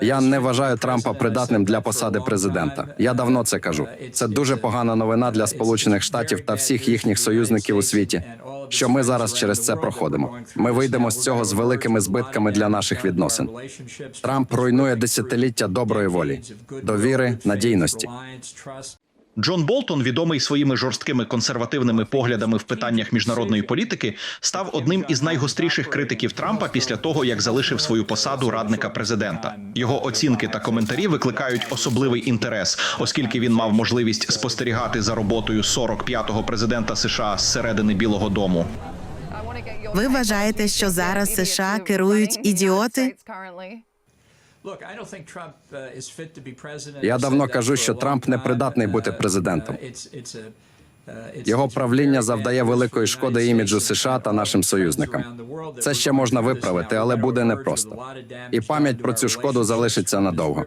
Я не вважаю Трампа придатним для посади президента. Я давно це кажу. Це дуже погана новина для Сполучених Штатів та всіх їхніх союзників у світі. Що ми зараз через це проходимо. Ми вийдемо з цього з великими збитками для наших відносин. Трамп руйнує десятиліття доброї волі, довіри, надійності. Джон Болтон, відомий своїми жорсткими консервативними поглядами в питаннях міжнародної політики, став одним із найгостріших критиків Трампа після того, як залишив свою посаду радника президента. Його оцінки та коментарі викликають особливий інтерес, оскільки він мав можливість спостерігати за роботою 45-го президента США з середини Білого Дому. Ви вважаєте, що зараз США керують ідіоти? Я давно кажу, що Трамп не придатний бути президентом. Його правління завдає великої шкоди іміджу США та нашим союзникам. Це ще можна виправити, але буде непросто. І пам'ять про цю шкоду залишиться надовго.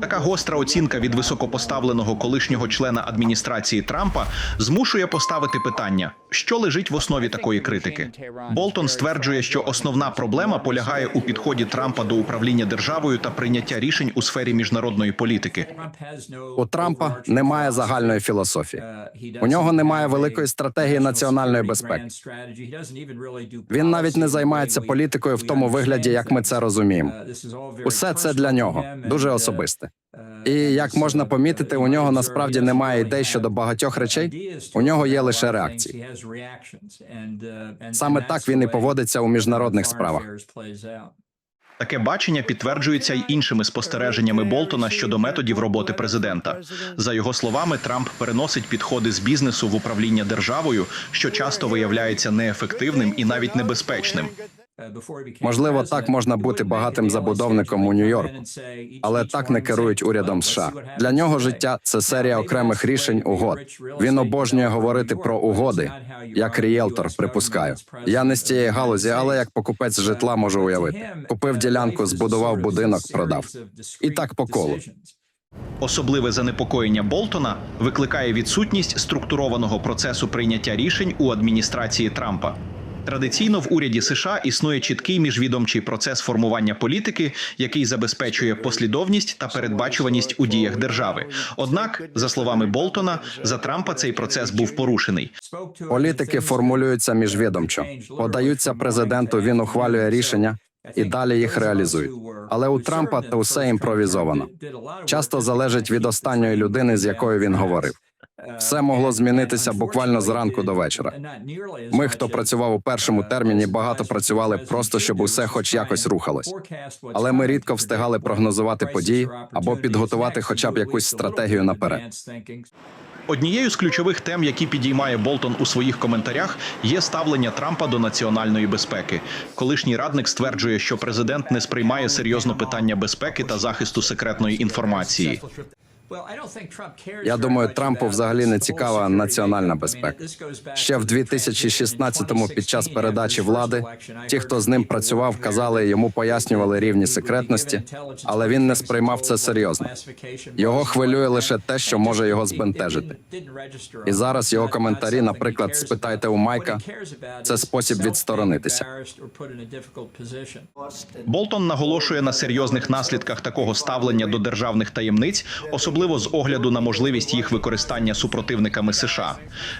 Така гостра оцінка від високопоставленого колишнього члена адміністрації Трампа змушує поставити питання, що лежить в основі такої критики. Болтон стверджує, що основна проблема полягає у підході Трампа до управління державою та прийняття рішень у сфері міжнародної політики. У Трампа немає загальної філософії. У нього немає великої стратегії національної безпеки. Він навіть не займається політикою в тому вигляді, як ми це розуміємо. Усе це для нього дуже особисте. І як можна помітити, у нього насправді немає ідей щодо багатьох речей. У нього є лише реакції. Саме так він і поводиться у міжнародних справах. Таке бачення підтверджується й іншими спостереженнями Болтона щодо методів роботи президента. За його словами, Трамп переносить підходи з бізнесу в управління державою, що часто виявляється неефективним і навіть небезпечним. Можливо, так можна бути багатим забудовником у Нью-Йорку, але так не керують урядом США. Для нього життя це серія окремих рішень угод. Він обожнює говорити про угоди, як рієлтор, припускаю. Я не з цієї галузі, але як покупець житла можу уявити. Купив ділянку, збудував будинок, продав. І так по колу. Особливе занепокоєння Болтона викликає відсутність структурованого процесу прийняття рішень у адміністрації Трампа. Традиційно в уряді США існує чіткий міжвідомчий процес формування політики, який забезпечує послідовність та передбачуваність у діях держави. Однак, за словами Болтона, за Трампа цей процес був порушений. Політики формулюються міжвідомчо, подаються президенту. Він ухвалює рішення і далі їх реалізують. Але у Трампа то все імпровізовано. Часто залежить від останньої людини, з якою він говорив. Все могло змінитися буквально зранку до вечора. Ми, хто працював у першому терміні, багато працювали просто, щоб усе хоч якось рухалось. Але ми рідко встигали прогнозувати події або підготувати хоча б якусь стратегію наперед. Однією з ключових тем, які підіймає Болтон у своїх коментарях, є ставлення Трампа до національної безпеки. Колишній радник стверджує, що президент не сприймає серйозно питання безпеки та захисту секретної інформації. Я думаю, Трампу взагалі не цікава національна безпека. Ще в 2016-му під час передачі влади ті, хто з ним працював, казали йому пояснювали рівні секретності, але він не сприймав це серйозно. Його хвилює лише те, що може його збентежити. І зараз його коментарі, наприклад, спитайте у Майка, це спосіб відсторонитися. Болтон наголошує на серйозних наслідках такого ставлення до державних таємниць, особливо з огляду на можливість їх використання супротивниками США.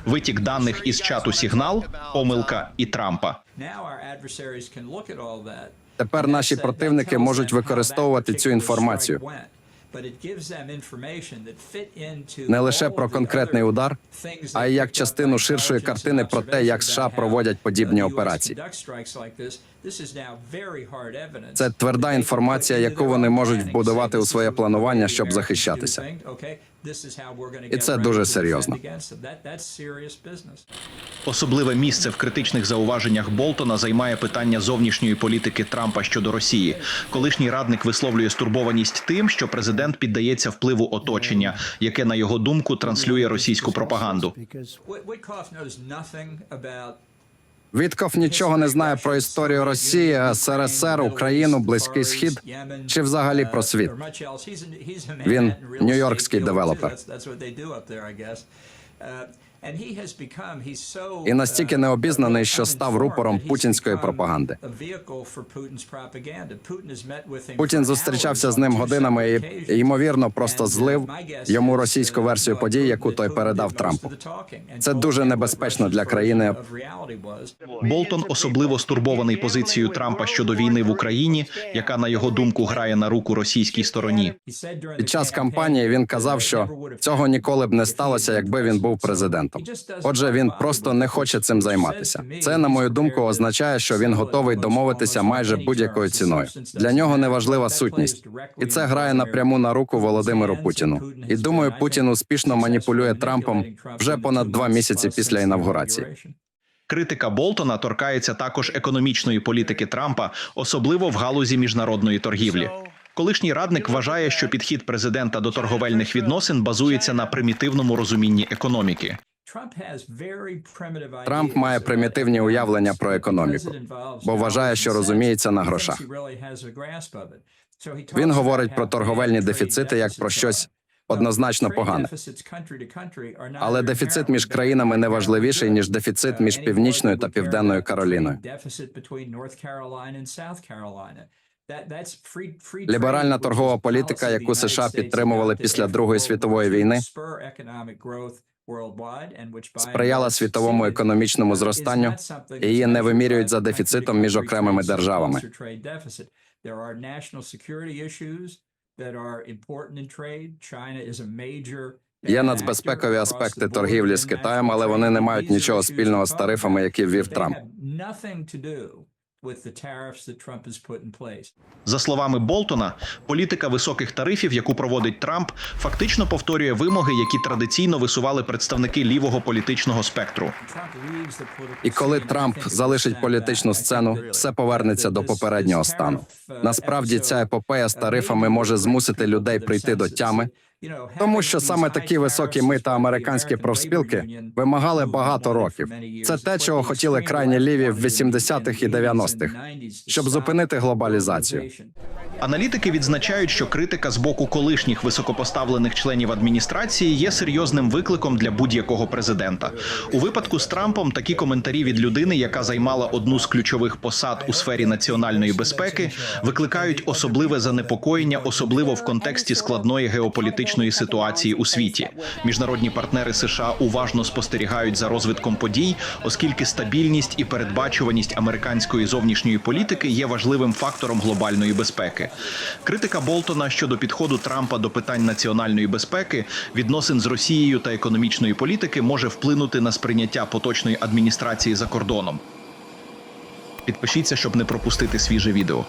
Витік даних із чату Сігнал, помилка і Трампа. Тепер наші противники можуть використовувати цю інформацію не лише про конкретний удар, а й як частину ширшої картини про те, як США проводять подібні операції. Це тверда інформація, яку вони можуть вбудувати у своє планування, щоб захищатися. І це дуже серйозно. Особливе місце в критичних зауваженнях Болтона займає питання зовнішньої політики Трампа щодо Росії. Колишній радник висловлює стурбованість тим, що президент піддається впливу оточення, яке на його думку транслює російську пропаганду. Вітков нічого не знає про історію Росії, СРСР, Україну, Близький Схід чи взагалі про світ. Він нью-йоркський девелопер. І настільки необізнаний, що став рупором путінської пропаганди. Путін зустрічався з ним годинами і, ймовірно, просто злив йому російську версію подій, яку той передав Трампу. Це дуже небезпечно для країни. Болтон особливо стурбований позицією Трампа щодо війни в Україні, яка на його думку грає на руку російській стороні. Під час кампанії він казав, що цього ніколи б не сталося, якби він був президентом. Отже, він просто не хоче цим займатися. Це, на мою думку, означає, що він готовий домовитися майже будь-якою ціною. Для нього не важлива сутність, і це грає напряму на руку Володимиру Путіну. І думаю, Путін успішно маніпулює Трампом вже понад два місяці після інавгурації. Критика Болтона торкається також економічної політики Трампа, особливо в галузі міжнародної торгівлі. Колишній радник вважає, що підхід президента до торговельних відносин базується на примітивному розумінні економіки. Трамп має примітивні уявлення про економіку, бо вважає, що розуміється на грошах. Він говорить про торговельні дефіцити як про щось однозначно погане. Але дефіцит між країнами не важливіший ніж дефіцит між північною та південною Кароліною. Ліберальна торгова політика, яку США підтримували після Другої світової війни, сприяла світовому економічному зростанню, і її не вимірюють за дефіцитом між окремими державами. Є нацбезпекові аспекти торгівлі з Китаєм, але вони не мають нічого спільного з тарифами, які ввів Трамп. За словами Болтона, політика високих тарифів, яку проводить Трамп, фактично повторює вимоги, які традиційно висували представники лівого політичного спектру. І коли Трамп залишить політичну сцену, все повернеться до попереднього стану. Насправді, ця епопея з тарифами може змусити людей прийти до тями, тому що саме такі високі мита американські профспілки вимагали багато років. Це те, чого хотіли крайні ліві в 80-х і 90-х, щоб зупинити глобалізацію. Аналітики відзначають, що критика з боку колишніх високопоставлених членів адміністрації є серйозним викликом для будь-якого президента. У випадку з Трампом такі коментарі від людини, яка займала одну з ключових посад у сфері національної безпеки, викликають особливе занепокоєння, особливо в контексті складної геополітичної ситуації у світі. Міжнародні партнери США уважно спостерігають за розвитком подій, оскільки стабільність і передбачуваність американської зовнішньої політики є важливим фактором глобальної безпеки. Критика Болтона щодо підходу Трампа до питань національної безпеки, відносин з Росією та економічної політики може вплинути на сприйняття поточної адміністрації за кордоном. Підпишіться, щоб не пропустити свіже відео.